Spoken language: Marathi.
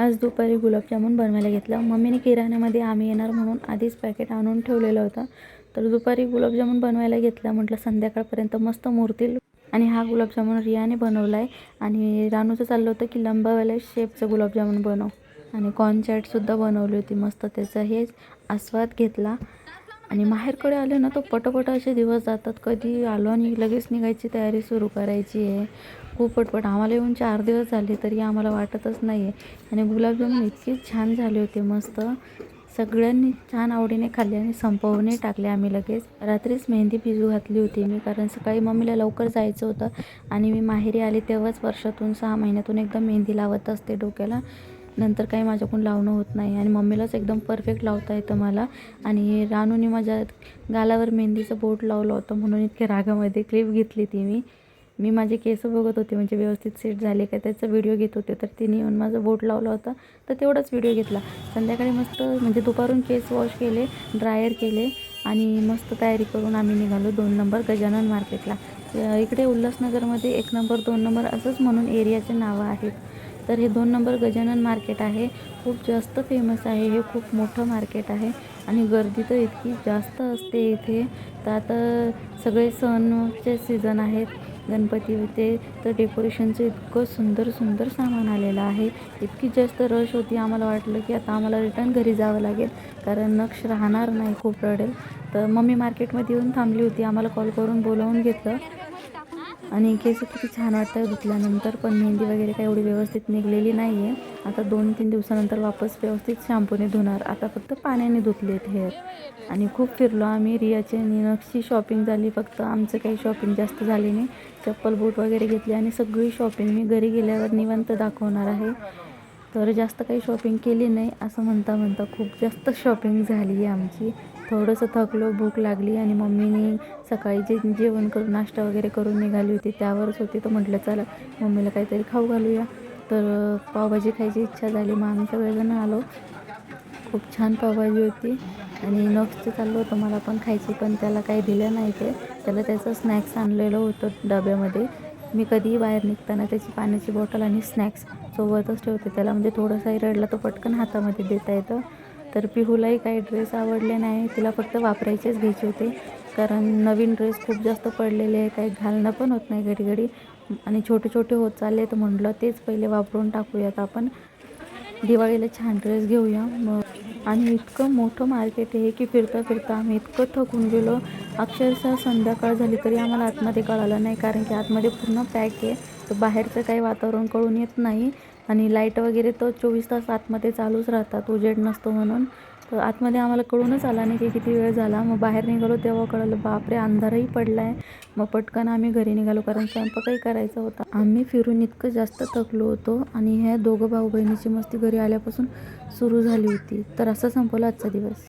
आज दुपारी गुलाबजामुन बनवायला घेतलं. मम्मीने किराण्यामध्ये आम्ही येणार म्हणून आधीच पॅकेट आणून ठेवलेलं होतं. तर दुपारी गुलाबजामुन बनवायला घेतला म्हटलं संध्याकाळपर्यंत मस्त मुरतील आणि हा गुलाबजामुन रियाने बनवला आहे आणि रानूचं चाललं होतं की लंबावाल्या शेपचं गुलाबजामुन बनव. आणि कॉर्न चाटसुद्धा बनवली होती मस्त. त्याचा हेच आस्वाद घेतला. आणि माहेरकडे आले ना तो पटपट असे दिवस जातात. कधी आलो आणि लगेच निघायची तयारी सुरू करायची आहे. खूप पटपट. आम्हाला येऊन चार दिवस झाले तरी आम्हाला वाटतच नाही आहे आणि गुलाबजामुन इतके छान झाले होते मस्त. सगळ्यांनी छान आवडीने खाल्ले आणि संपवूनही टाकले आम्ही लगेच. रात्रीच मेहंदी भिजू घातली होती मी कारण सकाळी मम्मीला लवकर जायचं होतं आणि मी माहेरी आले तेव्हाच वर्षातून सहा महिन्यातून एकदा मेहंदी लावत असते डोक्याला. नंतर काही माझ्याकडून लावणं होत नाही. आणि मम्मीलाच एकदम परफेक्ट लावता येतं मला. आणि रानूने माझ्या गालावर मेहंदीचं बोट लावलं होतं म्हणून इतक्या रागामध्ये क्लिप घेतली ती मी. मी माझे केस बघत होते म्हणजे व्यवस्थित सेट झाले का त्याचा व्हिडिओ घेत होते. तर तिने येऊन माझं बोट लावला होता. तर तेवढाच व्हिडिओ घेतला. संध्याकाळी मस्त म्हणजे दुपारून केस वॉश केले ड्रायर केले आणि मस्त तयारी करून आम्ही निघालो दोन नंबर गजानन मार्केटला इकडे उल्हासनगरमध्ये एक नंबर दोन नंबर असंच म्हणून एरियाचे नावं आहेत. तर हे दोन नंबर गजानन मार्केट आहे. खूप जास्त फेमस आहे. हे खूप मोठं मार्केट आहे. आणि गर्दी तर इतकी जास्त असते इथे. तर आता सगळे सणचे सीझन आहेत. गणपती ते तर डेकोरेशनचं इतकं सुंदर सुंदर सामान आलेलं आहे. इतकी जास्त रश होती. आम्हाला वाटलं की आता आम्हाला रिटर्न घरी जावं लागेल. कारण नक्ष राहणार नाही. खूप रडेल. तर मम्मी मार्केटमध्ये येऊन थांबली होती. आम्हाला कॉल करून बोलावून घेतलं. आणि केस किती छान वाटतं धुतल्यानंतर पण मेहंदी वगैरे काही एवढी व्यवस्थित निघलेली नाही आहे आता दोन तीन दिवसानंतर वापस व्यवस्थित शॅम्पूने धुणार. आता फक्त पाण्याने धुतलेत हेअर आणि खूप फिरलो आम्ही रियाची आणि नक्षी शॉपिंग झाली. फक्त आमचं काही शॉपिंग जास्त झाली नाही. चप्पल बूट वगैरे घेतली आणि सगळी शॉपिंग मी घरी गेल्यावर निवंत दाखवणार आहे. तर जास्त काही शॉपिंग केली नाही असं म्हणता म्हणता खूप जास्त शॉपिंग झाली आहे आमची. थोडंसं थकलो भूक लागली आणि मम्मीने सकाळी जे जेवण करून नाश्ता वगैरे करून निघाली होती त्यावरच होती. तर म्हटलं चला मम्मीला काहीतरी खाऊ घालूया. तर पावभाजी खायची इच्छा झाली. मग आम्ही सगळेजण आलो. खूप छान पावभाजी होती. आणि नक्सचं चाललं होतं मला पण खायची पण त्याला काही दिलं नाही ते. त्याला त्याचं स्नॅक्स आणलेलं होतं डब्यामध्ये. मी कधीही बाहेर निघताना त्याची पाण्याची बॉटल आणि स्नॅक्स सोबतच ठेवते. त्याला म्हणजे थोडंसाही रडला तो पटकन हातामध्ये देता येतं. तर पिहूलाही काही ड्रेस आवडले नाही. तिला फक्त वापरायचेच घ्यायचे होते. कारण नवीन ड्रेस खूप जास्त पडलेले आहे काही घालणं पण होत नाही घडी घडी आणि छोटे छोटे होत चालले तर म्हटलं तेच पहिले वापरून टाकूयात आपण. दिवाळीला छान ड्रेस घेऊया. मग आणि इतकं मोठं मार्केट आहे की फिरता फिरता आम्ही इतकं थकून गेलो. अक्षरशः संध्याकाळ झाली तरी आम्हाला आतमध्ये कळालं नाही कारण की आतमध्ये पूर्ण पॅक आहे. तर बाहेरचं काही वातावरण कळून येत नाही. आणि लाइट वगैरे तर चोवीस तास आतमध्ये चालूच राहतात उजेड नसतो म्हणून. तर आतमध्ये आम्हाला कळूनच आला नाही की किती वेळ झाला. मग बाहेर निघालो तेव्हा कळलं बापरे अंधारही पडला आहे मग पटकन आम्ही घरी निघालो कारण स्वयंपाकही करायचा होता. आम्ही फिरून इतकं जास्त थकलो होतो आणि ह्या दोघं भाऊ बहिणीची मस्ती घरी आल्यापासून सुरू झाली होती. तर असं संपवला आजचा दिवस.